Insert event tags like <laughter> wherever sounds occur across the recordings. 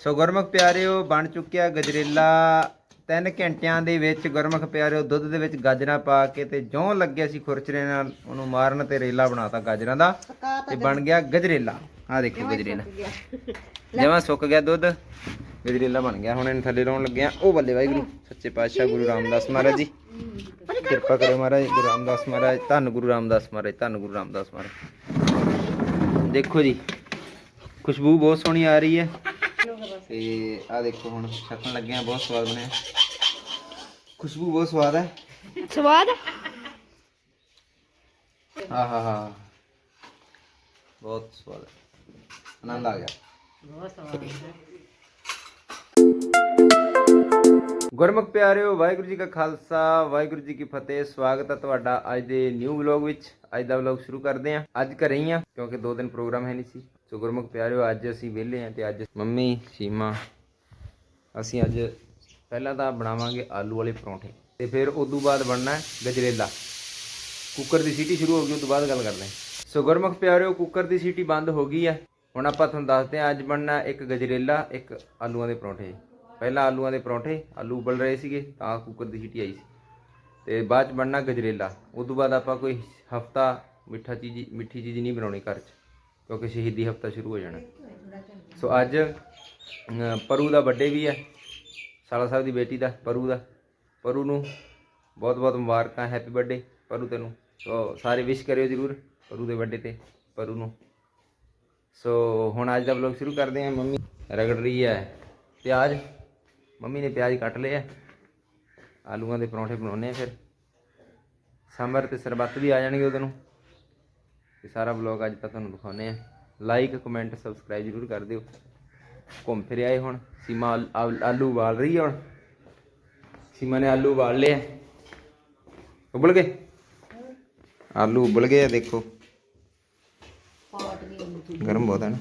ਸੋ ਗੁਰਮੁਖ ਪਿਆਰਿਓ ਬਣ ਚੁੱਕਿਆ ਗਜਰੇਲਾ। 3 ਘੰਟਿਆਂ ਦੇ ਵਿੱਚ ਗੁਰਮੁਖ ਪਿਆਰਿਓ ਦੁੱਧ ਦੇ ਵਿੱਚ ਗਾਜਰਾਂ ਪਾ ਕੇ ਤੇ ਜਿਉਂ ਲੱਗਿਆ ਸੀ ਖੁਰਚਰੇ ਨਾਲ ਉਹਨੂੰ ਮਾਰਨ ਤੇ ਰੇਲਾ ਬਣਾਤਾ ਗਾਜਰਾਂ ਦਾ ਤੇ ਬਣ ਗਿਆ ਗਜਰੇਲਾ। ਆ ਦੇਖੋ ਗਜਰੇਲਾ। ਜਿਵੇਂ ਸੁੱਕ ਗਿਆ ਦੁੱਧ ਗਜਰੇਲਾ ਬਣ ਗਿਆ। ਹੁਣ ਇਹਨੂੰ ਥੱਲੇ ਲਾਉਣ ਲੱਗੇ ਆ ਉਹ ਬੱਲੇ ਵਾਹਿਗੁਰੂ ਸੱਚੇ ਪਾਤਸ਼ਾਹ ਗੁਰੂ ਰਾਮਦਾਸ ਮਹਾਰਾਜ ਜੀ। ਕਿਰਪਾ ਕਰੋ ਮਹਾਰਾਜ ਗੁਰੂ ਰਾਮਦਾਸ ਮਹਾਰਾਜ ਧੰਨ ਗੁਰੂ ਰਾਮਦਾਸ ਮਹਾਰਾਜ ਧੰਨ ਗੁਰੂ ਰਾਮਦਾਸ ਮਹਾਰਾਜ। ਦੇਖੋ ਜੀ ਖੁਸ਼ਬੂ ਬਹੁਤ ਸੋਹਣੀ ਆ ਰਹੀ ਹੈ। ਤੇ ਆ ਦੇਖੋ ਹੁਣ ਛਕਣ ਲੱਗੇ ਆ ਬਹੁਤ ਸਵਾਦ ਬਣਿਆ। ਖੁਸ਼ਬੂ ਬਹੁਤ ਸਵਾਦ ਹੈ। ਸਵਾਦ? ਹਾਂ ਹਾਂ ਹਾਂ ਬਹੁਤ ਸਵਾਦ ਹੈ। ਆਨੰਦ ਆ ਗਿਆ। ਗੁਰਮੁਖ ਪਿਆਰਿਓ ਵਾਹਿਗੁਰੂ ਜੀ ਕਾ ਖਾਲਸਾ ਵਾਹਿਗੁਰੂ ਜੀ ਕੀ ਫਤਿਹ। ਸਵਾਗਤ ਹੈ ਤੁਹਾਡਾ ਅੱਜ ਦੇ ਨਿਊ ਵਲੌਗ ਵਿੱਚ। ਅੱਜ ਦਾ ਵਲੌਗ ਸ਼ੁਰੂ ਕਰਦੇ ਹਾਂ। ਅੱਜ ਘਰੇ ਹੀ ਹਾਂ ਕਿਉਂਕਿ ਦੋ ਦਿਨ ਪ੍ਰੋਗਰਾਮ ਹੈ ਨਹੀਂ ਸੀ। ਸੋ ਗੁਰਮੁਖ ਪਿਆਰਿਓ, ਅੱਜ ਅਸੀਂ ਵਿਹਲੇ ਹਾਂ ਤੇ ਅੱਜ ਮੰਮੀ, ਸੀਮਾ, ਅਸੀਂ ਅੱਜ ਪਹਿਲਾਂ ਤਾਂ ਬਣਾਵਾਂਗੇ ਆਲੂ ਵਾਲੇ ਪਰੌਂਠੇ ਤੇ ਫਿਰ ਉਦੋਂ ਬਾਅਦ ਬਣਨਾ ਹੈ ਗਜਰੇਲਾ। ਕੁੱਕਰ ਦੀ ਸੀਟੀ ਸ਼ੁਰੂ ਹੋ ਗਈ ਉਸ ਤੋਂ ਬਾਅਦ ਗੱਲ ਕਰਦੇ ਹਾਂ। ਸੋ ਗੁਰਮੁਖ ਪਿਆਰਿਓ, ਕੁੱਕਰ ਦੀ ਸੀਟੀ ਬੰਦ ਹੋ ਗਈ ਹੈ। ਹੁਣ ਆਪਾਂ ਤੁਹਾਨੂੰ ਦੱਸਦੇ ਹਾਂ, ਅੱਜ ਬਣਨਾ ਇੱਕ ਗਜਰੇਲਾ, ਇੱਕ ਆਲੂਆਂ ਦੇ ਪਰੌਂਠੇ। ਪਹਿਲਾਂ ਆਲੂਆਂ ਦੇ ਪਰੌਂਠੇ, ਆਲੂ ਉਬਲ ਰਹੇ ਸੀਗੇ, ਤਾਂ ਕੁੱਕਰ ਦੀ ਸੀਟੀ ਆਈ ਸੀ। ਤੇ ਬਾਅਦ ਚ ਬਣਨਾ ਗਜਰੇਲਾ। ਉਸ ਤੋਂ ਬਾਅਦ ਆਪਾਂ ਕੋਈ ਹਫਤਾ ਮਿੱਠਾ ਚੀਜ਼, ਮਿੱਠੀ ਚੀਜ਼ ਨਹੀਂ ਬਣਾਉਣੀ ਘਰ 'ਚ। ਕਿਉਂਕਿ ਸ਼ਹੀਦੀ ਹਫਤਾ ਸ਼ੁਰੂ ਹੋ ਜਾਣਾ। ਸੋ ਅੱਜ ਪਰੂ ਦਾ ਬਰਥਡੇ ਵੀ ਹੈ। ਸਾਲਾ ਸਾਹਿਬ ਦੀ ਬੇਟੀ ਦਾ ਪਰੂ ਦਾ। ਪਰੂ ਨੂੰ ਬਹੁਤ ਬਹੁਤ ਮੁਬਾਰਕਾਂ ਹੈਪੀ ਬਰਥਡੇ ਪਰੂ ਤੈਨੂੰ। ਸੋ ਸਾਰੇ ਵਿਸ਼ ਕਰਿਓ ਜਰੂਰ ਪਰੂ ਦੇ ਬਰਥਡੇ ਤੇ ਪਰੂ ਨੂੰ। ਸੋ ਹੁਣ ਅੱਜ ਦਾ ਵਲੌਗ ਸ਼ੁਰੂ ਕਰਦੇ ਹਾਂ। ਮੰਮੀ ਰਗੜ ਰਹੀ ਹੈ ਪਿਆਜ਼। ਮੰਮੀ ਨੇ ਪਿਆਜ਼ ਕੱਟ ਲਿਆ ਆਲੂਆਂ ਦੇ ਪਰੌਂਠੇ ਬਣਾਉਣੇ ਆ ਫਿਰ। ਸਾਂਬਰ ਤੇ ਸਰਬੱਤ ਵੀ ਆ ਜਾਣਗੇ ਉਹਦੇ ਨੂੰ। ਤੇ ਸਾਰਾ ਵਲੌਗ ਅੱਜ ਤੱਕ ਤੁਹਾਨੂੰ ਦਿਖਾਉਨੇ ਆ ਲਾਈਕ ਕਮੈਂਟ ਸਬਸਕ੍ਰਾਈਬ ਜਰੂਰ ਕਰ ਦਿਓ। ਘੁੰਮ ਫਿਰ ਆਏ ਹੁਣ। ਸੀਮਾ ਆਲੂ ਉਬਾਲ ਰਹੀ ਹੈ ਹੁਣ। ਸੀਮਾ ਨੇ ਆਲੂ ਉਬਾਲ ਲਿਆ ਉਬਲ ਗਏ? ਆਲੂ ਉਬਲ ਗਏ ਆ, ਦੇਖੋ। ਗਰਮ ਬਹੁਤ ਹੈ ਨਾ।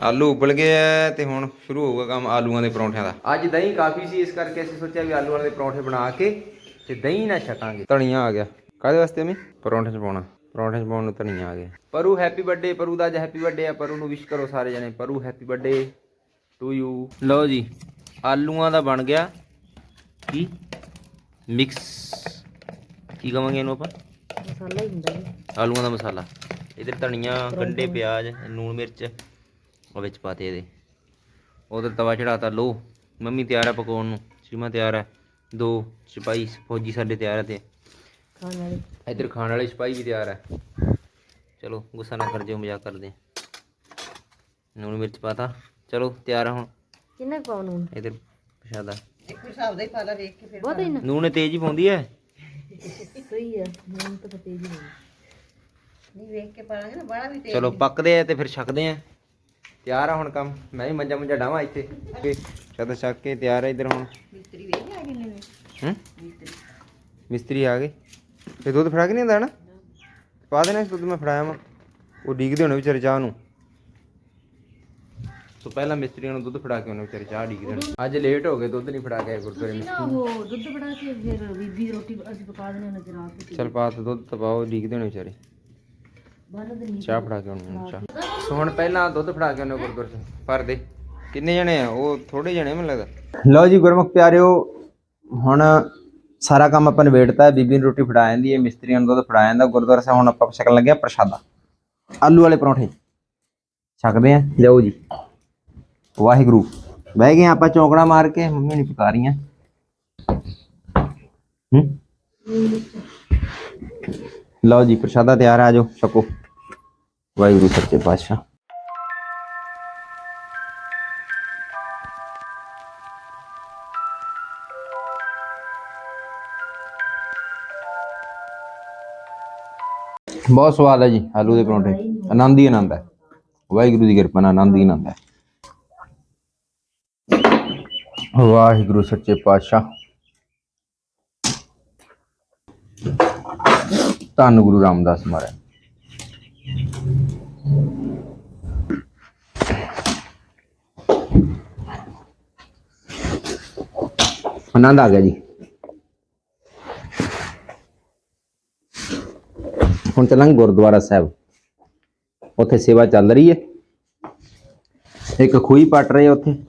ਆਲੂ ਉਬਲ ਗਏ ਆ ਤੇ ਹੁਣ ਸ਼ੁਰੂ ਹੋਊਗਾ ਕੰਮ ਆਲੂਆਂ ਦੇ ਪਰੌਂਠਿਆਂ ਦਾ। ਅੱਜ ਦਹੀਂ ਕਾਫੀ ਸੀ, ਇਸ ਕਰਕੇ ਅਸੀਂ ਸੋਚਿਆ ਵੀ ਆਲੂਆਂ ਦੇ ਪਰੌਂਠੇ ਬਣਾ ਕੇ ਤੇ ਦਹੀਂ ਨਾਲ ਛਕਾਂਗੇ। ਧਨੀਆ ਆ ਗਿਆ। ਕਾਹਦੇ ਵਾਸਤੇ ਮੈਂ ਪਰੌਂਠੇ 'ਚ ਪਾਉਣਾ। ਪਰੌਂਠੇ 'ਚ ਪਾਉਣ ਨੂੰ ਧਨੀਆ ਆ ਗਿਆ ਪਰੂ ਹੈਪੀ ਬਰਥਡੇ ਪਰੂ ਦਾ ਅੱਜ ਹੈਪੀ ਬਰਥਡੇ ਆ। ਪਰੂ ਨੂੰ ਵਿਸ਼ ਕਰੋ ਸਾਰੇ ਜਣੇ। ਪਰੂ ਹੈਪੀ ਬਰਥਡੇ ਟੂ ਯੂ ਲਓ ਜੀ ਆਲੂਆਂ ਦਾ ਬਣ ਗਿਆ। ਕੀ? ਮਿਕਸ ਕੀ ਕਵਾਂਗੇ ਇਹਨੂੰ ਆਪਾਂ? ਮਸਾਲਾ ਹੀ ਹੁੰਦਾ ਜੀ। ਆਲੂਆਂ ਦਾ ਮਸਾਲਾ। ਇਧਰ ਧਨੀਆ ਗੰਡੇ ਪਿਆਜ਼ ਲੂਣ ਮਿਰਚ ਉਹ ਵਿੱਚ ਪਾਤੇ ਇਹਦੇ। ਉਧਰ ਤਵਾ ਚੜਾਤਾ। ਲੋ ਮੰਮੀ ਤਿਆਰ ਹੈ ਪਕਾਉਣ ਨੂੰ। ਸੀਮਾ ਤਿਆਰ ਹੈ ਦੋ ਸਿਪਾਹੀ ਫੌਜੀ ਸਾਡੇ ਤਿਆਰ ਹੈ ਤੇ। ਖਾਣ ਵਾਲੀ। ਇਧਰ ਖਾਣ ਵਾਲੇ ਸਿਪਾਹੀ ਵੀ ਤਿਆਰ ਹੈ ਚਲੋ ਗੁੱਸਾ ਨਾ ਕਰ ਜਿਓ ਮਜ਼ਾਕ ਕਰਦੇ ਹਾਂ। ਲੂਣ ਮਿਰਚ ਪਾਤਾ। ਚਲੋ ਤਿਆਰ ਆ ਹੁਣ। ਕਿੰਨਾ ਪਾਉਣ ਨੂੰ ਇਧਰ ਪ੍ਰਸ਼ਾਦਾ। ਬਹੁਤ ਹੀ ਨਾ। ਨੂਣ ਤੇਜ਼ ਹੀ ਪਾਉਂਦੀ ਹੈ ਸਹੀ ਹੈ ਮੈਨੂੰ ਤਾਂ ਪਤਾ ਹੀ ਨਹੀਂ ਚਲੋ ਪੱਕਦੇ ਆ ਤੇ ਫਿਰ ਛਕਦੇ ਆ। ਤਿਆਰ ਆ ਹੁਣ ਕੰਮ। ਮੈਂ ਵੀ ਮੰਜਾ ਮੰਜਾ ਡਾਵਾਂ ਇੱਥੇ। ਤੇ ਛੱਤ ਛੱਕ ਕੇ ਤਿਆਰ ਆ ਇਧਰ ਹੁਣ। ਮਿਸਤਰੀ ਵੇ ਆ ਗਏ ਨੇ। ਮਿਸਤਰੀ ਆ ਗਏ। ਤੇ ਦੁੱਧ ਫੜਾ ਕੇ ਨਹੀਂ ਹੁੰਦਾ ਨਾ ਪਾ ਦੇਣਾ ਇਸ ਦੁੱਧ ਮੈਂ ਫੜਾਇਆ ਵਾ। ਉਹ ਡੀਕਦੇ ਹੋਣੇ ਵਿਚਾਰੇ ਚਾਹ ਨੂੰ। ਸੋ ਪਹਿਲਾਂ ਮਿਸਤਰੀਆਂ ਨੂੰ ਦੁੱਧ ਫੜਾ ਕੇ ਉਹਨੇ ਵਿਚਾਰੇ ਚਾਹ ਡੀਕਦੇ ਹੋਣੇ। ਅੱਜ ਲੇਟ ਹੋ ਗਏ ਦੁੱਧ ਨਹੀਂ ਫੜਾ ਕੇ ਆਏ ਗੁਰਦੁਆਰੇ ਮਿਸਤਰੀ ਉਹ ਦੁੱਧ ਬਣਾ ਕੇ ਫਿਰ ਬੀਬੀ ਰੋਟੀ ਅਸੀਂ ਪਕਾ ਦੇਣੇ ਨਜ਼ਰ ਆ ਕੇ ਚਲ ਪਾ ਤੇ ਦੁੱਧ ਤਪਾਓ ਡੀਕਦੇ ਹੋਣੇ ਵਿਚਾਰੇ। ਬੰਨ ਚਾਹ ਫੜਾ ਕੇ ਉਹਨੂੰ ਚਾਹ। ਸੋ ਹੁਣ ਪਹਿਲਾਂ ਦੁੱਧ ਫੜਾ ਕੇ ਉਹਨੇ ਗੁਰਦੁਆਰੇ ਚ ਭਰ ਦੇ ਕਿੰਨੇ ਜਣੇ ਆ? ਉਹ ਥੋੜੇ ਜਣੇ ਮੈਨੂੰ ਲੱਗਦਾ। ਲਓ ਜੀ ਗੁਰਮੁਖ ਪਿਆਰਿਓ ਹੁਣ ਸਾਰਾ ਕੰਮ ਆਪਾਂ ਨਿਬੇੜਤਾ ਬੀਬੀ ਨੂੰ ਰੋਟੀ ਫੜਾ ਜਾਂਦੀ ਹੈ, ਮਿਸਤਰੀਆਂ ਨੂੰ ਦੁੱਧ ਫੜਾ ਜਾਂਦਾ, ਗੁਰਦੁਆਰਾ ਸਾਹਿਬ ਹੁਣ ਆਪਾਂ ਛਕਣ ਲੱਗੇ ਆ ਪ੍ਰਸ਼ਾਦਾ। ਆਲੂ ਵਾਲੇ ਪਰੌਂਠੇ। ਛਕਦੇ ਆ ਲਿਓ ਜੀ। ਵਾਹਿਗੁਰੂ। ਬਹਿ ਗਏ ਆਪਾਂ ਚੌਂਕੜਾ ਮਾਰ ਕੇ, ਮੰਮੀ ਨਹੀਂ ਪਕਾ ਰਹੀਆਂ। ਲਓ ਜੀ, ਪ੍ਰਸ਼ਾਦਾ ਤਿਆਰ ਹੈ ਆ ਜਾਓ, ਛਕੋ। ਵਾਹਿਗੁਰੂ, ਸੱਚੇ ਪਾਤਸ਼ਾਹ। ਬਹੁਤ ਸਵਾਦ ਹੈ ਜੀ, ਆਲੂ ਦੇ ਪਰੌਂਠੇ। ਆਨੰਦ ਹੀ ਆਨੰਦ ਹੈ। ਵਾਹਿਗੁਰੂ ਦੀ ਕਿਰਪਾ ਨਾਲ ਆਨੰਦ ਹੀ ਆਨੰਦ ਹੈ। ਵਾਹਿਗੁਰੂ ਸੱਚੇ ਪਾਤਸ਼ਾਹ। ਧੰਨ ਗੁਰੂ ਰਾਮਦਾਸ ਮਹਾਰਾਜ। ਆਨੰਦ ਆ ਗਿਆ ਜੀ। ਹੁਣ ਚੱਲਾਂਗੇ ਗੁਰਦੁਆਰਾ ਸਾਹਿਬ। ਉੱਥੇ ਸੇਵਾ ਚੱਲ ਰਹੀ ਹੈ। ਇੱਕ ਖੂਹੀ ਪੱਟ ਰਹੇ ਆ ਉੱਥੇ।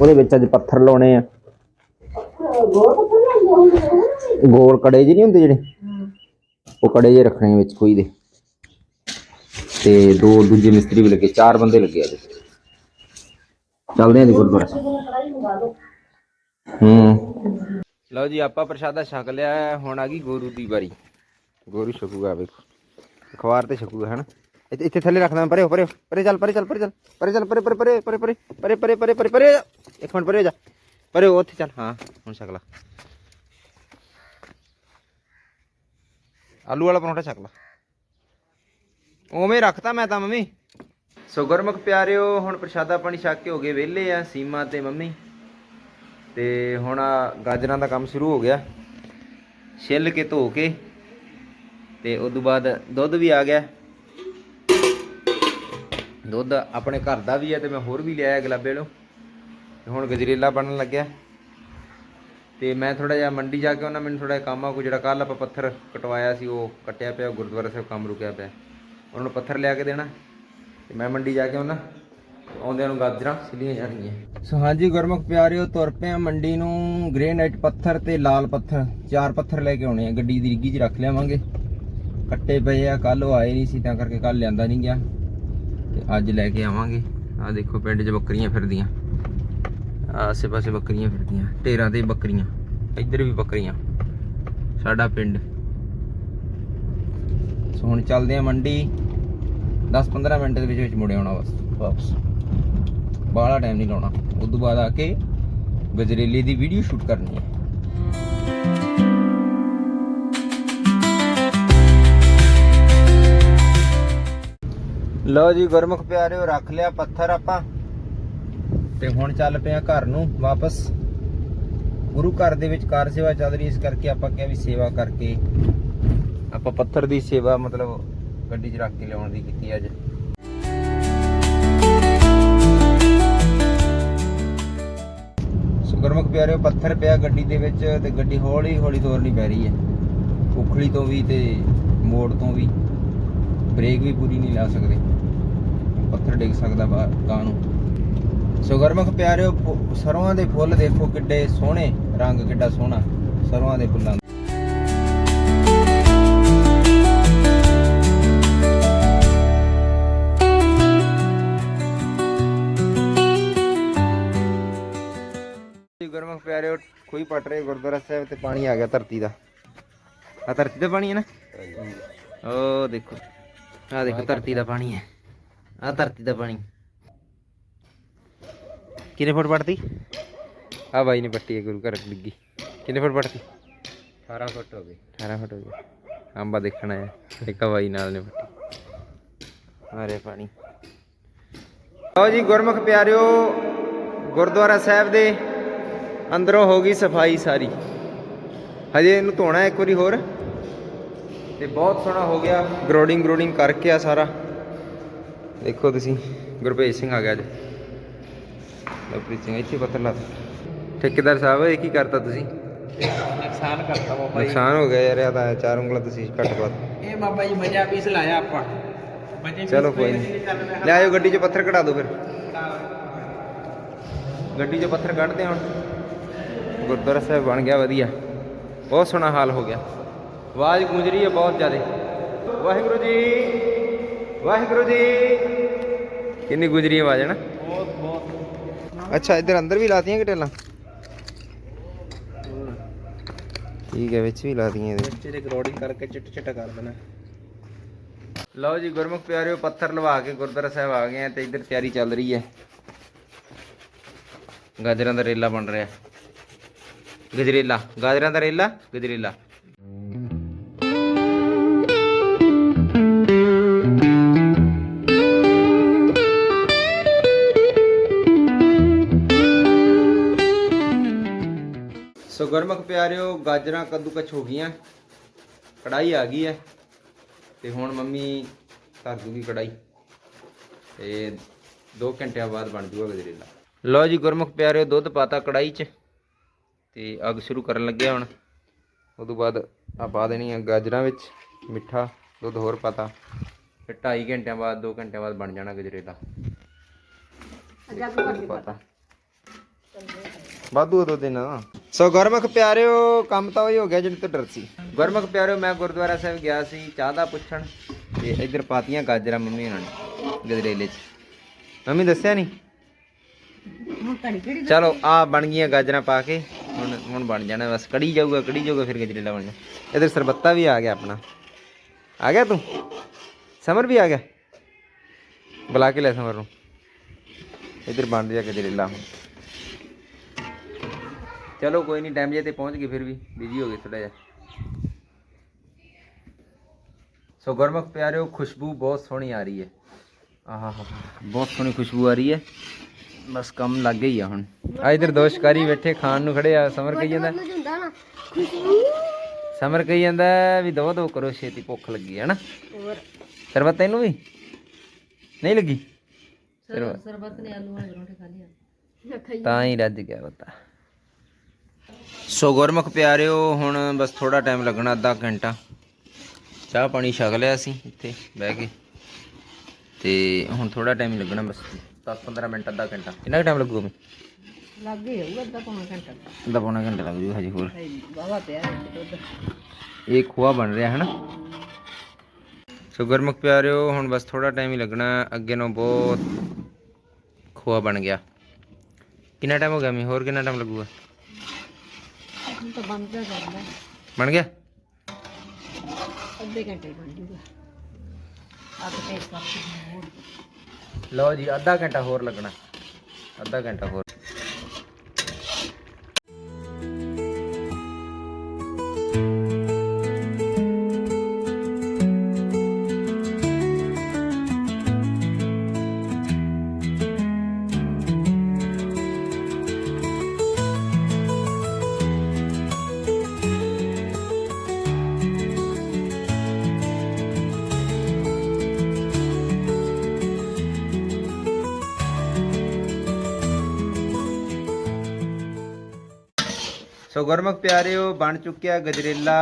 ਉਹਦੇ ਵਿੱਚ ਅੱਜ ਪੱਥਰ ਲਾਉਣੇ ਆ। ਗੋਲ ਕੜੇ ਜਿਹੇ ਨਹੀਂ ਹੁੰਦੇ ਜਿਹੜੇ? ਉਹ ਕੜੇ ਜਿਹੇ ਰੱਖਣੇ ਵਿੱਚ ਖੂਹੀ ਦੇ। ਤੇ ਦੋ ਦੂਜੇ ਮਿਸਤਰੀ ਵੀ ਲੱਗੇ, ਚਾਰ ਬੰਦੇ ਲੱਗੇ ਅੱਜ। ਚੱਲਦੇ ਆ ਜੀ ਗੁਰਦੁਆਰਾ ਸਾਹਿਬ। ਹੂੰ। ਲਓ ਜੀ, ਆਪਾਂ ਪ੍ਰਸ਼ਾਦਾ ਛਕ ਲਿਆ ਹੁਣ ਆ ਗਈ ਗੋਰੂ ਦੀ ਵਾਰੀ। ਗੋਰੂ ਛਕੂਗਾ, ਵੇਖੋ। ਅਖਬਾਰ ਤੇ ਛਕੂਗਾ ਹਨਾ ਇੱਥੇ ਇੱਥੇ ਥੱਲੇ ਰੱਖਦਾ ਪਰੇ ਹੋ, ਪਰੇ ਪਰੇ ਚੱਲ ਪਰੇ ਚੱਲ ਪਰੇ ਚੱਲ ਪਰੇ ਚੱਲ ਪਰੇ ਪਰੇ ਪਰੇ ਪਰੇ ਪਰੇ ਪਰੇ ਪਰੇ ਪਰੇ ਪਰੇ ਪਰੇ ਇੱਕ ਮਿੰਟ ਪਰੇ ਹੋ ਜਾ ਪਰੇ ਉੱਥੇ ਚੱਲ ਹਾਂ ਹੁਣ ਛਕ ਲਾ ਆਲੂ ਵਾਲਾ ਪਰੌਂਠਾ ਛਕ ਲਾ ਉਵੇਂ ਰੱਖਤਾ ਮੈਂ ਤਾਂ ਮੰਮੀ ਸੋ ਗੁਰਮੁਖ ਪਿਆਰਿਓ ਹੁਣ ਪ੍ਰਸ਼ਾਦਾ ਪਾਣੀ ਛਕ ਕੇ ਹੋ ਗਏ ਵਿਹਲੇ ਆ ਸੀਮਾ ਤੇ ਮੰਮੀ ਤੇ ਹੁਣ ਗਾਜਰਾਂ ਦਾ ਕੰਮ ਸ਼ੁਰੂ ਹੋ ਗਿਆ ਛਿੱਲ ਕੇ ਧੋ ਕੇ ਤੇ ਉਸ ਤੋਂ ਬਾਅਦ ਦੁੱਧ ਵੀ ਆ ਗਿਆ। ਦੁੱਧ ਆਪਣੇ ਘਰ ਦਾ ਵੀ ਹੈ ਤੇ ਮੈਂ ਹੋਰ ਵੀ ਲਿਆਇਆ ਗੁਲਾਬੇ ਨੂੰ ਤੇ ਹੁਣ ਗਜਰੇਲਾ ਬਣਨ ਲੱਗਿਆ। ਤੇ ਮੈਂ ਥੋੜਾ ਜਿਹਾ ਮੰਡੀ ਜਾ ਕੇ ਉਹਨਾਂ ਮੈਨੂੰ ਥੋੜਾ ਜਿਹਾ ਕੰਮ ਆ, ਕੋਈ ਜਿਹੜਾ ਕੱਲ ਆਪਾਂ ਪੱਥਰ ਕਟਵਾਇਆ ਸੀ, ਉਹ ਕੱਟਿਆ ਪਿਆ ਗੁਰਦੁਆਰਾ ਸਾਹਿਬ ਕੰਮ ਰੁਕਿਆ ਪਿਆ। ਉਹਨਾਂ ਨੂੰ ਪੱਥਰ ਲਿਆ ਕੇ ਦੇਣਾ। ਤੇ ਮੈਂ ਮੰਡੀ ਜਾ ਕੇ ਉਹਨਾਂ ਆਉਂਦਿਆਂ ਨੂੰ ਗਾਜਰਾਂ ਸਿੱਲੀਆਂ ਜਾਣਗੀਆਂ। ਸੋ ਹਾਂਜੀ ਗੁਰਮੁਖ ਪਿਆਰਿਓ, ਤੁਰ ਪਿਆ ਮੰਡੀ ਨੂੰ ਗ੍ਰੇਨਾਈਟ ਪੱਥਰ ਤੇ ਲਾਲ ਪੱਥਰ, ਚਾਰ ਪੱਥਰ ਲੈ ਕੇ ਆਉਣੇ ਆ, ਗੱਡੀ ਦੀ ਰਿੱਗੀ 'ਚ ਰੱਖ ਲਿਆਵਾਂਗੇ। ਕੱਟੇ ਪਏ ਆ ਕੱਲ ਉਹ ਆਏ ਨਹੀਂ ਸੀ, ਤਾਂ ਕਰਕੇ ਕੱਲ ਲਿਆਂਦਾ ਨਹੀਂ ਗਿਆ। ਤੇ ਅੱਜ ਲੈ ਕੇ ਆਵਾਂਗੇ। ਆ ਦੇਖੋ, ਪਿੰਡ 'ਚ ਬੱਕਰੀਆਂ ਫਿਰਦੀਆਂ। ਆਸੇ ਪਾਸੇ ਬੱਕਰੀਆਂ ਫਿਰਦੀਆਂ। ਢੇਰਾਂ ਤੇ ਬੱਕਰੀਆਂ। ਇੱਧਰ ਵੀ ਬੱਕਰੀਆਂ। ਸਾਡਾ ਪਿੰਡ। ਸੋ ਹੁਣ ਚੱਲਦੇ ਆ ਮੰਡੀ। 10-15 ਮਿੰਟ ਦੇ ਵਿੱਚ ਵਿੱਚ ਮੁੜੇ ਆਉਣਾ ਬਸ, ਵਾਪਸ। ਬਾਹਲਾ ਟਾਈਮ ਨਹੀਂ ਲਾਉਣਾ। ਉਸ ਤੋਂ ਬਾਅਦ ਆ ਕੇ ਗਜਰੇਲੇ ਦੀ ਵੀਡੀਓ ਸ਼ੂਟ ਕਰਨੀ ਹੈ। ਲਓ ਜੀ ਗੁਰਮੁਖ ਪਿਆਰਿਓ, ਰੱਖ ਲਿਆ ਪੱਥਰ ਆਪਾਂ। ਤੇ ਹੁਣ ਚੱਲ ਪਿਆ ਘਰ ਨੂੰ ਵਾਪਸ। ਗੁਰੂ ਘਰ ਦੇ ਵਿੱਚ ਕਾਰ ਸੇਵਾ ਚੱਲ ਰਹੀ ਇਸ ਕਰਕੇ ਆਪਾਂ ਕਿਹਾ ਵੀ ਸੇਵਾ ਕਰਕੇ ਆਪਾਂ ਪੱਥਰ ਦੀ ਸੇਵਾ ਮਤਲਬ ਗੱਡੀ 'ਚ ਰੱਖ ਕੇ ਲਿਆਉਣ ਦੀ ਕੀਤੀ ਅੱਜ। ਸੋ ਗੁਰਮੁਖ ਪਿਆਰਿਓ, ਪੱਥਰ ਪਿਆ ਗੱਡੀ ਦੇ ਵਿੱਚ ਤੇ ਗੱਡੀ ਹੌਲੀ ਹੌਲੀ ਤੋਰਨੀ ਪੈ ਰਹੀ ਹੈ। ਉਖਲੀ ਤੋਂ ਵੀ ਤੇ ਮੋੜ ਤੋਂ ਵੀ। ਬ੍ਰੇਕ ਵੀ ਪੂਰੀ ਨਹੀਂ ਲਾ ਸਕਦੇ। ਪੱਥਰ ਡਿੱਗ ਸਕਦਾ ਬਾਹਰ ਕਾਂ ਨੂੰ। ਸੋ ਗੁਰਮੁਖ ਪਿਆਰਿਓ ਸਰੋਆਂ ਦੇ ਫੁੱਲ ਦੇਖੋ ਕਿੱਡੇ ਸੋਹਣੇ ਰੰਗ ਕਿੱਡਾ ਸੋਹਣਾ ਸਰੋਆਂ ਦੇ ਫੁੱਲਾਂ ਗੁਰਮੁਖ ਪਿਆਰਿਓ ਕੋਈ ਪਟ ਰਹੇ ਗੁਰਦੁਆਰਾ ਸਾਹਿਬ ਤੇ ਪਾਣੀ ਆ ਗਿਆ ਧਰਤੀ ਦਾ। ਆ ਧਰਤੀ ਦਾ ਪਾਣੀ ਹੈ ਨਾ? ਉਹ ਦੇਖੋ ਆ ਦੇਖੋ ਧਰਤੀ ਦਾ ਪਾਣੀ ਹੈ। ਆ ਧਰਤੀ ਦਾ ਪਾਣੀ। ਕਿੰਨੇ ਫੁੱਟ ਪੜਤੀ ਆ ਬਾਈ ਨੇ ਪੱਟੀ ਹੈ ਗੁਰੂ ਘਰ ਡਿੱਗੀ। ਕਿੰਨੇ ਫੁੱਟ ਪੜਤੀ 18 ਫੁੱਟ ਹੋ ਗਈ 18 ਫੁੱਟ ਹੋ ਗਈ ਅੰਬਾ ਦੇਖਣ ਆਇਆ। ਇੱਕ ਬਾਈ ਨਾਲ ਨੇ ਪੱਟੀ। ਮਾਰੇ ਪਾਣੀ। ਲਓ ਜੀ ਗੁਰਮੁਖ ਪਿਆਰਿਓ ਗੁਰਦੁਆਰਾ ਸਾਹਿਬ ਦੇ ਅੰਦਰੋਂ ਹੋ ਗਈ ਸਫ਼ਾਈ ਸਾਰੀ। ਹਜੇ ਇਹਨੂੰ ਧੋਣਾ ਹੈ ਇੱਕ ਵਾਰੀ ਹੋਰ। ਤੇ ਬਹੁਤ ਸੋਹਣਾ ਹੋ ਗਿਆ। ਗਰੋਡਿੰਗ ਗਰੋਡਿੰਗ ਕਰਕੇ ਆ ਸਾਰਾ। ਦੇਖੋ ਤੁਸੀਂ ਗੁਰਭੇਜ ਸਿੰਘ ਆ ਗਿਆ ਅੱਜ। ਲਵਪ੍ਰੀਤ ਸਿੰਘ ਇੱਥੇ ਪੱਥਰ ਲਾ। ਠੇਕੇਦਾਰ ਸਾਹਿਬ ਇਹ ਕੀ ਕਰਤਾ ਤੁਸੀਂ? ਨੁਕਸਾਨ ਕਰਤਾ ਬਾਬਾ ਜੀ। ਨੁਕਸਾਨ ਹੋ ਗਿਆ ਯਾਰ ਇਹ ਤਾਂ ਚਾਰ ਉਂਗਲਾਂ ਤੁਸੀਂ ਘੱਟ ਪਾ ਇਹ ਬਾਬਾ ਜੀ ਮਜਾ ਪੀਸ ਲਾਇਆ ਆਪਾਂ। ਚਲੋ ਕੋਈ ਨਹੀਂ। ਲੈ ਆਇਓ ਗੱਡੀ 'ਚ ਪੱਥਰ ਕਢਾ ਦਿਓ ਫਿਰ। ਗੱਡੀ 'ਚ ਪੱਥਰ ਕੱਢਦੇ ਹੁਣ। ਗੁਰਦੁਆਰਾ ਸਾਹਿਬ ਬਣ ਗਿਆ ਵਧੀਆ। ਬਹੁਤ ਸੋਹਣਾ ਹਾਲ ਹੋ ਗਿਆ। ਆਵਾਜ਼ ਗੂੰਜ ਰਹੀ ਹੈ ਬਹੁਤ ਜ਼ਿਆਦਾ। ਵਾਹਿਗੁਰੂ ਜੀ ਵਾਹਿਗੁਰੂ ਜੀ। ਕਿੰਨੀ ਗੂੰਜ ਰਹੀ ਹੈ ਆਵਾਜ਼ ਹੈ ਨਾ? ਬਹੁਤ ਬਹੁਤ ਅੱਛਾ ਇੱਧਰ ਅੰਦਰ ਵੀ ਲਾਤੀਆਂ ਕਿ ਟੇਲਾਂ? ਠੀਕ ਹੈ ਵਿੱਚ ਵੀ ਲਾਤੀਆਂ ਇਹਦੇ। ਬੱਚੇ ਦੇ ਗਰੋਡਿੰਗ ਕਰਕੇ ਚਿੱਟ ਚਿੱਟਾ ਕਰ ਦੇਣਾ। ਲਓ ਜੀ ਗੁਰਮੁਖ ਪਿਆਰਿਓ ਪੱਥਰ ਲਵਾ ਕੇ ਗੁਰਦੁਆਰਾ ਸਾਹਿਬ ਆ ਗਏ ਆ ਤੇ ਇੱਧਰ ਤਿਆਰੀ ਚੱਲ ਰਹੀ ਹੈ। ਗਾਜਰਾਂ ਦਾ ਰੇਲਾ ਬਣ ਰਿਹਾ। ਗਜਰੇਲਾ ਗਾਜਰਾਂ ਦਾ ਰੇਲਾ ਗਜਰੇਲਾ। ਗੁਰਮੁਖ ਪਿਆਰਿਓ ਗਾਜਰਾਂ ਕੱਦੂਕਸ ਹੋ ਗਈਆਂ। ਕੜਾਈ ਆ ਗਈ ਹੈ ਤੇ ਹੁਣ ਮੰਮੀ ਧਰ ਦੂਗੀ ਕੜਾਈ ਤੇ 2 ਘੰਟਿਆਂ ਬਾਅਦ ਬਣ ਜੂਗਾ ਗਜਰੇਲਾ। ਲਓ ਜੀ ਗੁਰਮੁਖ ਪਿਆਰਿਓ ਦੁੱਧ ਪਾਤਾ ਕੜਾਈ 'ਚ। ਤੇ ਅੱਗ ਸ਼ੁਰੂ ਕਰਨ ਲੱਗਿਆ ਹੁਣ। ਤੋਂ ਬਾਅਦ ਆ ਪਾ ਦੇਣੀ ਆ ਗਾਜਰਾਂ ਵਿੱਚ ਮਿੱਠਾ ਦੁੱਧ ਹੋਰ ਪਾਤਾ। ਫਿਰ 2.5 ਘੰਟਿਆਂ ਬਾਅਦ 2 ਘੰਟਿਆਂ ਬਾਅਦ ਬਣ ਜਾਣਾ ਗਜਰੇਲਾ। ਜੱਗ ਭਰ ਕੇ ਪਤਾ। ਵਾਧੂ ਦੋ। ਦਿਨ ਸੋ ਗੁਰਮੁਖ ਪਿਆਰਿਓ ਕੰਮ ਤਾਂ ਉਹੀ ਹੋ ਗਿਆ ਜਿਹੜੀ ਤੋਂ ਡਰ ਸੀ। ਗੁਰਮੁਖ ਪਿਆਰਿਓ ਮੈਂ ਗੁਰਦੁਆਰਾ ਸਾਹਿਬ ਗਿਆ ਸੀ ਚਾਹ ਦਾ ਪੁੱਛਣ ਤੇ ਇੱਧਰ ਪਾਤੀਆਂ ਗਾਜਰਾਂ ਮੰਮੀ ਉਹਨਾਂ ਨੇ ਗਜਰੇਲੇ 'ਚ। ਮੰਮੀ ਦੱਸਿਆ ਨਹੀਂ ਚਲੋ ਆ ਬਣ ਗਈਆਂ ਗਾਜਰਾਂ ਪਾ ਕੇ ਹੁਣ ਹੁਣ ਬਣ ਜਾਣਾ ਬਸ। ਕੜੀ ਜਾਊਗਾ ਕੜੀ ਜਾਊਗਾ ਫਿਰ ਗਜਰੇਲਾ ਬਣ ਜਾ ਇਧਰ ਸਰਬੱਤਾ ਵੀ ਆ ਗਿਆ ਆਪਣਾ। ਆ ਗਿਆ ਤੂੰ? ਸਮਰ ਵੀ ਆ ਗਿਆ? ਬੁਲਾ ਕੇ ਲੈ ਸਮਰ ਨੂੰ। ਇਧਰ ਬਣ ਰਿਹਾ ਗਜਰੇਲਾ ਹੁਣ। ਚਲੋ ਕੋਈ ਨਹੀਂ ਟਾਈਮ ਜੇ ਤੇ ਪਹੁੰਚ ਗਏ ਫਿਰ ਵੀ ਬਿਜ਼ੀ ਹੋ ਗਏ ਥੋੜਾ ਜਿਹਾ। ਸੋ ਗੁਰਮੁਖ ਪਿਆਰਿਓ ਖੁਸ਼ਬੂ ਬਹੁਤ ਸੋਹਣੀ ਆ ਰਹੀ ਹੈ। ਆਹਾ ਬਹੁਤ ਸੋਹਣੀ ਖੁਸ਼ਬੂ ਆ ਰਹੀ ਹੈ। ਬਸ ਕੰਮ ਲੱਗ ਗਈ ਆ ਹੁਣ। ਆ ਇਧਰ ਦੋ ਸ਼ਿਕਾਰੀ ਬੈਠੇ ਖਾਣ ਨੂੰ ਖੜੇ ਆ ਸਮਰ ਕਹੀ ਜਾਂਦਾ। ਸਮਰ ਕਹੀ ਜਾਂਦਾ ਵੀ ਦੋ ਦੋ ਕਰੋ ਛੇਤੀ ਭੁੱਖ ਲੱਗੀ ਹੈ ਨਾ। ਹੋਰ। ਸਰਬਤ ਤੈਨੂੰ ਵੀ? ਨਹੀਂ ਲੱਗੀ? ਸਰਬਤ। ਨੇ ਆਲੂ ਵਾਲੇ ਪਰੌਂਠੇ ਖਾ ਲਿਆ ਤਾਂ ਹੀ ਰੱਜ ਗਿਆ ਬਤਾ ਸੋ ਗੁਰਮੁਖ ਪਿਆਰਿਓ ਹੁਣ ਬਸ ਥੋੜਾ ਟਾਈਮ ਲੱਗਣਾ ਅੱਧਾ ਘੰਟਾ। ਚਾਹ ਪਾਣੀ ਛਕ ਲਿਆ ਸੀ ਇੱਥੇ ਬਹਿ ਕੇ। ਤੇ ਹੁਣ ਥੋੜਾ ਟਾਈਮ ਲੱਗਣਾ ਬਸ। 10-15 ਮਿੰਟ ਅੱਧਾ ਘੰਟਾ। ਕਿੰਨਾ ਕੁ ਟਾਈਮ ਲੱਗੂਗਾ ਮੈਂ ਲੱਗ ਗਿਆ ਹੋਊਗਾ ਅੱਧਾ ਪੌਣਾ ਘੰਟਾ। ਅੱਧਾ ਪੌਣਾ ਘੰਟਾ ਲੱਗ ਜੂ ਹਜੇ ਹੋਰ। ਪਿਆ ਹੈ ਇਹ ਖੋਆ ਬਣ ਰਿਹਾ ਹੈ ਨਾ ਸੋ ਗੁਰਮੁਖ ਪਿਆਰਿਓ ਹੁਣ ਬਸ ਥੋੜਾ ਟਾਈਮ ਹੀ ਲੱਗਣਾ ਅੱਗੇ ਨੂੰ ਬਹੁਤ ਖੋਆ ਬਣ ਗਿਆ। ਕਿੰਨਾ ਟਾਈਮ ਹੋ ਗਿਆ ਮੈਂ ਹੋਰ ਕਿੰਨਾ ਟਾਈਮ ਲੱਗੂਗਾ? ਤਾਂ ਜਾ ਬਣ ਗਿਆ? ਅੱਧੇ ਘੰਟੇ ਬਣ ਜੂਗਾ। ਅੱਧ ਤੇ ਕਰ ਲਓ ਜੀ ਅੱਧਾ ਘੰਟਾ ਹੋਰ ਲੱਗਣਾ। ਅੱਧਾ ਘੰਟਾ ਹੋਰ। ਸੋ ਗੁਰਮੁਖ ਪਿਆਰਿਓ ਬਣ ਚੁੱਕਿਆ ਗਜਰੇਲਾ।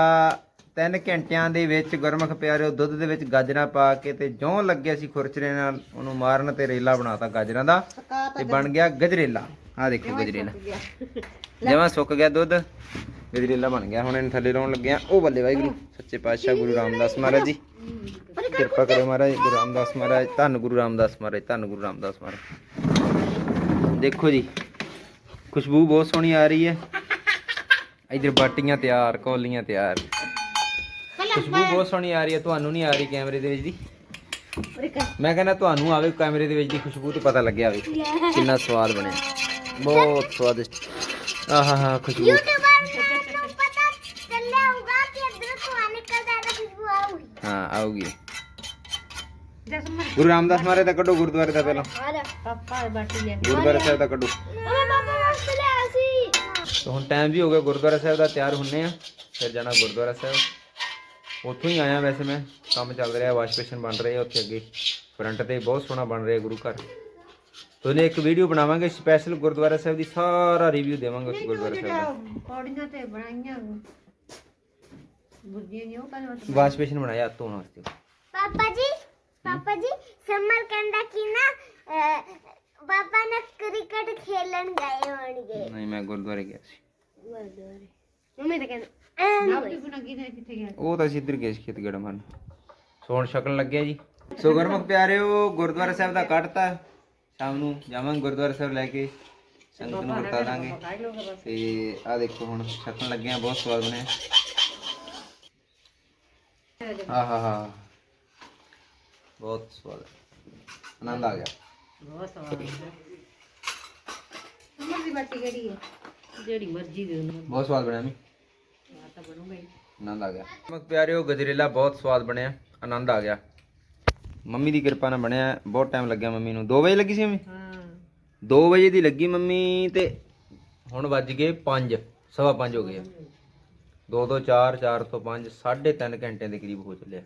3 ਘੰਟਿਆਂ ਦੇ ਵਿੱਚ ਗੁਰਮੁਖ ਪਿਆਰਿਓ ਦੁੱਧ ਦੇ ਵਿੱਚ ਗਾਜਰਾਂ ਪਾ ਕੇ ਤੇ ਜਿਉਂ ਲੱਗਿਆ ਸੀ ਖੁਰਚਰੇ ਨਾਲ ਉਹਨੂੰ ਮਾਰਨ ਤੇ ਰੇਲਾ ਬਣਾਤਾ ਗਾਜਰਾਂ ਦਾ ਤੇ ਬਣ ਗਿਆ ਗਜਰੇਲਾ। ਆ ਦੇਖੋ ਗਜਰੇਲਾ। <laughs> ਜਿਵੇਂ ਸੁੱਕ ਗਿਆ ਦੁੱਧ। ਗਜਰੇਲਾ ਬਣ ਗਿਆ। ਹੁਣ ਇਹਨੂੰ ਥੱਲੇ ਲਾਉਣ ਲੱਗਿਆ। ਉਹ ਬੱਲੇ ਵਾਹਿਗੁਰੂ ਸੱਚੇ ਪਾਤਸ਼ਾਹ ਗੁਰੂ ਰਾਮਦਾਸ ਮਹਾਰਾਜ ਜੀ। ਕਿਰਪਾ ਕਰੋ ਮਹਾਰਾਜ ਗੁਰੂ ਰਾਮਦਾਸ ਮਹਾਰਾਜ। ਧੰਨ ਗੁਰੂ ਰਾਮਦਾਸ ਮਹਾਰਾਜ ਧੰਨ ਗੁਰੂ ਰਾਮਦਾਸ ਮਹਾਰਾਜ। ਦੇਖੋ ਜੀ ਖੁਸ਼ਬੂ ਬਹੁਤ ਸੋਹਣੀ ਆ ਰਹੀ ਹੈ। ਇਧਰ ਬਾਟੀਆਂ ਤਿਆਰ ਕੌਲੀਆਂ ਤਿਆਰ। ਖੁਸ਼ਬੂ ਬਹੁਤ ਸੋਹਣੀ ਆ ਰਹੀ ਹੈ ਤੁਹਾਨੂੰ ਨਹੀਂ ਆ ਰਹੀ ਕੈਮਰੇ ਦੇ ਵਿੱਚ ਦੀ? ਮੈਂ ਕਹਿੰਦਾ ਤੁਹਾਨੂੰ ਆਵੇ ਕੈਮਰੇ ਦੇ ਵਿੱਚ ਦੀ ਖੁਸ਼ਬੂ ਤੇ ਪਤਾ ਲੱਗਿਆ ਹੋਵੇ ਕਿੰਨਾ ਸਵਾਦ ਬਣਿਆ। ਬਹੁਤ ਸਵਾਦਿਸ਼ਟ। ਆਹਾ ਹਾ ਖੁਸ਼ਬੂ ਹਾਂ ਆਉਗੀ ਗੁਰੂ ਰਾਮਦਾਸ ਮਹਾਰਾਜ ਦਾ ਕੱਢੋ ਗੁਰਦੁਆਰੇ ਦਾ ਪਹਿਲਾਂ। ਪਾਪਾ ਬਾਟੀ ਲੈ ਗੁਰਦੁਆਰਾ ਸਾਹਿਬ ਦਾ ਕੱਢੋ। ਤਾਂ ਹੁਣ ਟਾਈਮ ਵੀ ਹੋ ਗਿਆ ਗੁਰਦੁਆਰਾ ਸਾਹਿਬ ਦਾ ਤਿਆਰ ਹੁੰਨੇ ਆ। ਫਿਰ ਜਾਣਾ ਗੁਰਦੁਆਰਾ ਸਾਹਿਬ। ਉੱਥੋਂ ਹੀ ਆਇਆ ਵੈਸੇ ਮੈਂ। ਕੰਮ ਚੱਲ ਰਿਹਾ ਵਾਸ਼ ਬੇਸ਼ਨ ਬਣ ਰਹੇ ਆ ਉੱਥੇ ਅੱਗੇ। ਫਰੰਟ ਤੇ ਬਹੁਤ ਸੋਹਣਾ ਬਣ ਰਿਹਾ ਗੁਰੂ ਘਰ। ਤੋਨੇ ਇੱਕ ਵੀਡੀਓ ਬਣਾਵਾਂਗੇ ਸਪੈਸ਼ਲ ਗੁਰਦੁਆਰਾ ਸਾਹਿਬ ਦੀ ਸਾਰਾ ਰਿਵਿਊ ਦੇਵਾਂਗੇ ਉਸ ਗੁਰਦੁਆਰਾ ਸਾਹਿਬ ਦਾ ਪੌੜੀਆਂ ਤੇ ਬਣਾਈਆਂ ਬੁੱਝੀਆਂ ਨਹੀਂ ਉਹ ਕਹਿੰਦੇ ਵਾਸ਼ ਬੇਸ਼ਨ ਬਣਾਇਆ ਹੱਥ ਧੋਣ ਵਾਸਤੇ। ਪਾਪਾ ਜੀ ਪਾਪਾ ਜੀ ਸਮਰ ਕਹਿੰਦਾ ਕਿ ਨਾ ਪਾਪਾ ਨਾ ਕ੍ਰਿਕਟ ਖੇਲਣ ਗਏ ਹੋਣਗੇ ਨਹੀਂ ਮੈਂ ਗੁਰਦੁਆਰੇ ਗਿਆ ਸੀ ਮੰਮੀ ਤਾਂ ਕਹਿੰਦਾ ਉਹ ਤਾਂ ਅਸੀਂ ਇੱਧਰ ਗਏ ਸੀ ਖੇਤ ਗੇੜਾ ਮਾਰਨ ਸੋਣ ਛਕਣ ਲੱਗਿਆ ਜੀ ਸੋ ਗੁਰਮੁਖ ਪਿਆਰਿਓ ਗੁਰਦੁਆਰਾ ਸਾਹਿਬ ਦਾ ਕੱਢਤਾ ਸ਼ਾਮ ਨੂੰ ਜਾਵਾਂਗੇ ਗੁਰਦੁਆਰਾ ਸਾਹਿਬ ਲੈ ਕੇ ਸੰਗਤ ਨੂੰ ਵਰਤਾ ਦਾਂਗੇ ਤੇ ਆ ਦੇਖੋ ਹੁਣ ਛਕਣ ਲੱਗੇ ਆ ਬਹੁਤ ਸਵਾਦ ਬਣਿਆ ਆਹਾ ਹਾ ਬਹੁਤ ਸਵਾਦ ਆਨੰਦ ਆ ਗਿਆ ਬਹੁਤ ਸਵਾਦ ਹੈ ਸਮਰ ਦੀ ਬਾਟੀ ਕਿਹੜੀ ਹੈ? ਜਿਹੜੀ ਮਰਜ਼ੀ ਦੇ ਉਹਨਾਂ। ਬਹੁਤ ਸਵਾਦ ਬਣਿਆ ਮੀ ਆ ਤਾਂ ਬਣੂਗਾ ਹੀ। ਆਨੰਦ ਆ ਗਿਆ। ਪਿਆਰਿਓ ਗਜਰੇਲਾ ਬਹੁਤ ਸਵਾਦ ਬਣਿਆ। ਆਨੰਦ ਆ ਗਿਆ। ਮੰਮੀ ਦੀ ਕਿਰਪਾ ਨਾਲ ਬਣਿਆ। ਬਹੁਤ ਟਾਈਮ ਲੱਗਿਆ ਮੰਮੀ ਨੂੰ। 2 ਵਜੇ ਲੱਗੀ ਸੀ ਮੰਮੀ? ਹਾਂ। 2 ਵਜੇ ਦੀ ਲੱਗੀ ਮੰਮੀ ਤੇ ਹੁਣ ਵੱਜ ਗਏ 5 ਸਵਾ 5 ਹੋ ਗਏ ਆ। 2 ਤੋਂ 4 4 ਤੋਂ 5 3.5 ਘੰਟੇ ਦੇ ਕਰੀਬ ਹੋ ਚੱਲਿਆ।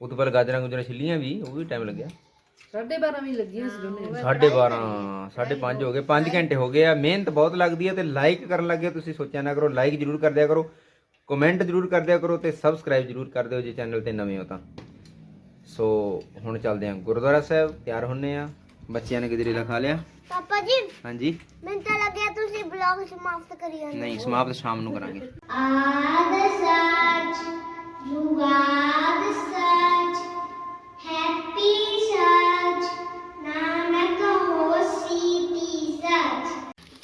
ਉਹ ਤੋਂ ਪਹਿਲਾਂ ਗਾਜਰਾਂ ਗੁਜਰਾਂ ਛਿੱਲੀਆਂ ਵੀ ਉਹ ਵੀ ਟਾਈਮ ਲੱਗਿਆ। ਸਾਢੇ 12 ਵੀ ਲੱਗੀਆਂ ਸੀ ਦੋਨੇ। 12:30 5:30 ਹੋ ਗਏ 5 ਘੰਟੇ ਹੋ ਗਏ ਆ। ਮਿਹਨਤ ਬਹੁਤ ਲੱਗਦੀ ਹੈ ਤੇ ਲਾਈਕ ਕਰਨ ਲੱਗੇ ਤੁਸੀਂ ਸੋਚਿਆ ਨਾ ਕਰੋ ਲਾਈਕ ਜਰੂਰ ਕਰ ਦਿਆ ਕਰੋ ਕਮੈਂਟ ਜਰੂਰ ਕਰ ਦਿਆ ਕਰੋ ਤੇ ਸਬਸਕ੍ਰਾਈਬ ਜਰੂਰ ਕਰ ਦਿਓ ਜੇ ਚੈਨਲ ਤੇ ਨਵੇਂ ਹੋ ਤਾਂ। ਸੋ ਹੁਣ ਚੱਲਦੇ ਹਾਂ ਗੁਰਦੁਆਰਾ ਸਾਹਿਬ ਤਿਆਰ ਹੁੰਨੇ ਆ। ਬੱਚਿਆਂ ਨੇ ਗਜਰੇਲਾ ਖਾ ਲਿਆ। ਪਾਪਾ ਜੀ ਹਾਂਜੀ। ਮੈਨੂੰ ਤਾਂ ਲੱਗਿਆ ਤੁਸੀਂ ਬਲੌਗ ਸਮਾਪਤ ਕਰੀ ਜਾਂਦੇ ਨਹੀਂ ਸਮਾਪਤ ਸ਼ਾਮ ਨੂੰ ਕਰਾਂਗੇ। ਆਦ ਸੱਚ ਜੁਗਾਦ ਸੱਚ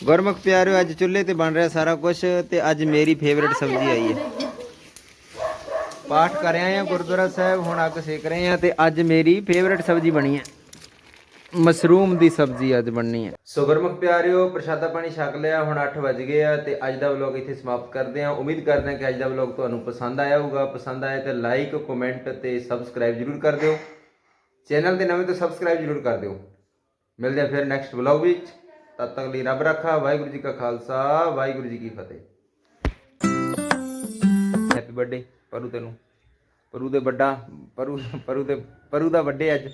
ਗੁਰਮੁਖ ਪਿਆਰਿਓ, ਅੱਜ ਚੁੱਲ੍ਹੇ ਤੇ ਬਣ ਰਿਹਾ ਸਾਰਾ ਕੁਝ ਤੇ ਅੱਜ ਮੇਰੀ ਫੇਵਰਿਟ ਸਬਜ਼ੀ ਆਈ ਹੈ। ਪਾਠ ਕਰ ਆਏ ਆ ਗੁਰਦੁਆਰਾ ਸਾਹਿਬ ਹੁਣ ਅੱਗ ਸੇਕ ਰਹੇ ਆ ਤੇ ਅੱਜ ਮੇਰੀ ਫੇਵਰਿਟ ਸਬਜ਼ੀ ਬਣੀ ਹੈ। ਮਸ਼ਰੂਮ ਦੀ ਸਬਜ਼ੀ ਅੱਜ ਬਣਨੀ ਹੈ। ਸੋ ਗੁਰਮੁਖ ਪਿਆਰਿਓ, ਪ੍ਰਸ਼ਾਦਾ ਪਾਣੀ ਛਕ ਲਿਆ, ਹੁਣ 8 ਵਜ ਗਏ ਆ ਤੇ ਅੱਜ ਦਾ ਵਲੌਗ ਇੱਥੇ ਸਮਾਪਤ ਕਰਦੇ ਆ ਉਮੀਦ ਕਰਦੇ ਆ ਕਿ ਅੱਜ ਦਾ ਵਲੌਗ ਤੁਹਾਨੂੰ ਪਸੰਦ ਆਇਆ ਹੋਊਗਾ। ਪਸੰਦ ਆਇਆ ਤੇ ਲਾਈਕ ਕਮੈਂਟ ਤੇ ਸਬਸਕ੍ਰਾਈਬ ਜਰੂਰ ਕਰ ਦਿਓ। ਚੈਨਲ ਦੇ ਨਵੇਂ ਤੋਂ ਸਬਸਕ੍ਰਾਈਬ ਜਰੂਰ ਕਰ ਦਿਓ। ਮਿਲਦੇ ਆ ਫਿਰ ਨੈਕਸਟ ਵਲੌਗ ਵਿੱਚ। ਤਦ ਤੱਕ ਲਈ ਰੱਬ ਰੱਖਾ, ਵਾਹਿਗੁਰੂ ਜੀ ਕਾ ਖਾਲਸਾ, ਵਾਹਿਗੁਰੂ ਜੀ ਕੀ ਫਤਿਹ। ਹੈਪੀ ਬਰਥਡੇ ਪਰੂ ਤੈਨੂੰ। ਪਰੂ ਦੇ ਵੱਡਾ, ਪਰੂ ਪਰੂ ਦੇ, ਪਰੂ ਦਾ ਵੱਡੇ ਅੱਜ।